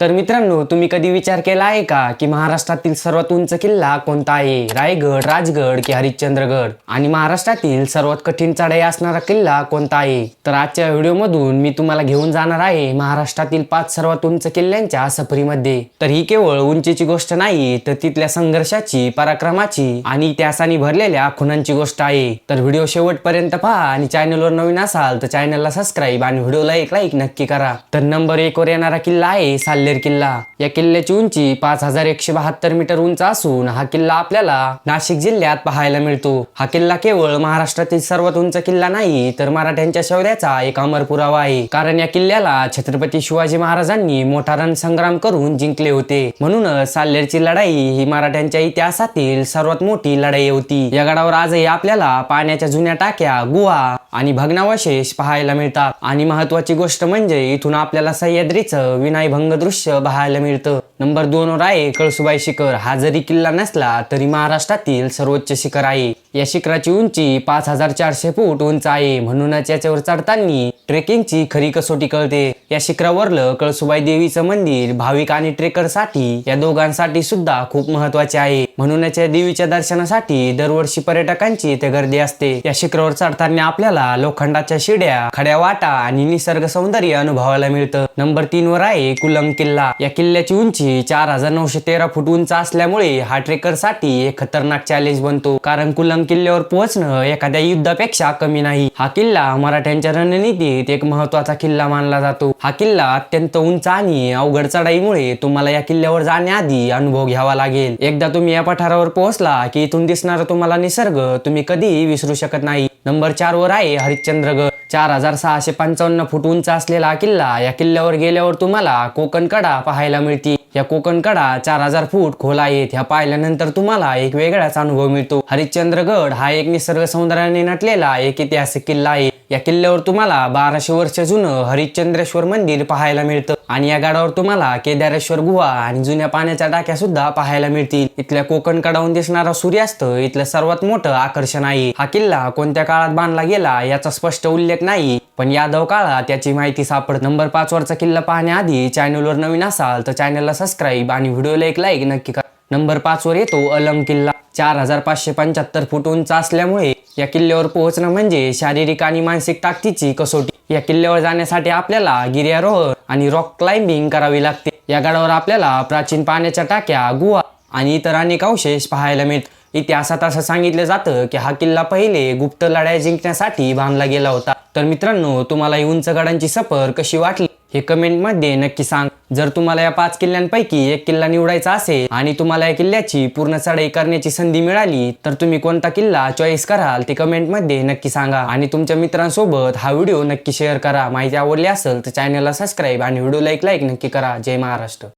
तर मित्रांनो तुम्ही कधी विचार केला आहे का की महाराष्ट्रातील सर्वात उंच किल्ला कोणता आहे? रायगड राजगड की हरिश्चंद्रगड? आणि महाराष्ट्रातील सर्वात कठीण चढाई असणारा किल्ला कोणता आहे? तर आजच्या व्हिडिओमधून मी तुम्हाला घेऊन जाणार आहे महाराष्ट्रातील पाच सर्वात उंच किल्ल्यांच्या सफरीमध्ये. तर ही केवळ उंचीची गोष्ट नाही तर तिथल्या संघर्षाची पराक्रमाची आणि इतिहासाने भरलेल्या खुणांची गोष्ट आहे. तर व्हिडिओ शेवटपर्यंत पहा आणि चॅनलवर नवीन असाल तर चॅनलला सबस्क्राईब आणि व्हिडिओला एक लाईक नक्की करा. तर नंबर एक वर येणारा किल्ला आहे साल्लेर किल्ला. या किल्ल्याची उंची पाच हजार एकशे बहात्तर मीटर उंच असून हा किल्ला आपल्याला नाशिक जिल्ह्यात पाहायला मिळतो. हा किल्ला केवळ महाराष्ट्रातील सर्वात उंच किल्ला नाही तर मराठ्यांच्या शौर्याचा एक अमर पुरावा आहे. कारण या किल्ल्याला छत्रपती शिवाजी महाराजांनी मोठा रणसंग्राम करून जिंकले होते. म्हणूनच साल्लेरची लढाई ही मराठ्यांच्या इतिहासातील सर्वात मोठी लढाई होती. या गडावर आजही आपल्याला पाण्याच्या जुन्या टाक्या गुहा आणि भग्नावशेष पाहायला मिळतात. आणि महत्वाची गोष्ट म्हणजे इथून आपल्याला सह्याद्रीचं विनायभंग दृश्य पाहायला मिळतं. नंबर दोन वर आहे कळसुबाई शिखर. हा जरी किल्ला नसला तरी महाराष्ट्रातील सर्वोच्च शिखर आहे. या शिखराची उंची पाच हजार चारशे फूट उंच आहे. म्हणूनच याच्यावर चढताना ट्रेकिंगची खरी कसोटी कळते. या शिखरावरलं कळसुबाई देवीचं मंदिर भाविक आणि ट्रेकरसाठी या दोघांसाठी सुद्धा खूप महत्त्वाचे आहे. म्हणूनच या देवीच्या दर्शनासाठी दरवर्षी पर्यटकांची इथे गर्दी असते. या शिखरावर चढताना आपल्याला लोखंडाच्या शिड्या खड्या वाटा आणि निसर्ग सौंदर्य अनुभवायला मिळतं. नंबर तीन वर आहे कुलंग किल्ला. या किल्ल्याची उंची चार हजार नऊशे तेरा फूट उंच असल्यामुळे हा ट्रेकरसाठी एक खतरनाक चॅलेंज बनतो. कारण कुलंग किल्ल्यावर पोहोचणं एखाद्या युद्धापेक्षा कमी नाही. हा किल्ला मराठ्यांच्या रणनीतीत एक महत्त्वाचा किल्ला मानला जातो. हा किल्ला अत्यंत उंच आणि अवघड चढाईमुळे तुम्हाला या किल्ल्यावर जाण्याआधी अनुभव घ्यावा लागेल. एकदा तुम्ही या पठारावर पोहोचला की इथून दिसणारा तुम्हाला निसर्ग तुम्ही कधीही विसरू शकत नाही. नंबर चार वर आहे हरिश्चंद्रगड चार हजार सहाशे पंचावन्न फूट उंच असलेला हा किल्ला या किल्ल्यावर गेल्यावर तुम्हाला कोकण कडा पाहायला मिळते या कोकण कडा चार हजार फूट खोल आहेत. ह्या पाहिल्यानंतर तुम्हाला एक वेगळाच अनुभव मिळतो. हरिश्चंद्रगड हा एक निसर्ग सौंदर्याने नटलेला एक ऐतिहासिक किल्ला आहे. या किल्ल्यावर तुम्हाला बाराशे वर्ष जुनं हरिश्चंद्रेश्वर मंदिर पाहायला मिळतं. आणि या गडावर तुम्हाला केदारेश्वर गुहा आणि जुन्या पाण्याच्या टाक्या सुद्धा पाहायला मिळतील. इथल्या कोकण कडावून दिसणारा सूर्यास्त इथलं सर्वात मोठं आकर्षण आहे. हा किल्ला कोणत्या काळात बांधला गेला याचा स्पष्ट उल्लेख नाही पण यादव काळात याची माहिती सापडत. नंबर पाच वरचा किल्ला पाहण्याआधी चॅनलवर नवीन असाल तर चॅनलला सबस्क्राईब आणि व्हिडिओला एक लाईक नक्की करा. नंबर पाच वर येतो अलंग किल्ला. चार हजार पाचशे पंच्याहत्तर फूट उंच असल्यामुळे या किल्ल्यावर पोहोचणं म्हणजे शारीरिक आणि मानसिक ताकदीची कसोटी. या किल्ल्यावर जाण्यासाठी आपल्याला गिर्यारोहण आणि रॉक क्लाइम्बिंग करावी लागते. या गडावर आपल्याला प्राचीन पाण्याच्या टाक्या गुहा आणि इतर अनेक अवशेष पाहायला मिळत इतिहासात असं सांगितलं जातं की हा किल्ला पहिले गुप्त लढाया जिंकण्यासाठी बांधला गेला होता. तर मित्रांनो तुम्हाला ही उंच गडांची सफर कशी वाटली हे कमेंटमध्ये नक्की सांग. जर तुम्हाला या पाच किल्ल्यांपैकी एक किल्ला निवडायचा असेल आणि तुम्हाला या किल्ल्याची पूर्ण चढाई करण्याची संधी मिळाली तर तुम्ही कोणता किल्ला चॉईस कराल ते कमेंटमध्ये नक्की सांगा. आणि तुमच्या मित्रांसोबत हा व्हिडिओ नक्की शेअर करा. माहिती आवडली असेल तर चॅनलला सबस्क्राईब आणि व्हिडिओला एक लाईक नक्की करा. जय महाराष्ट्र.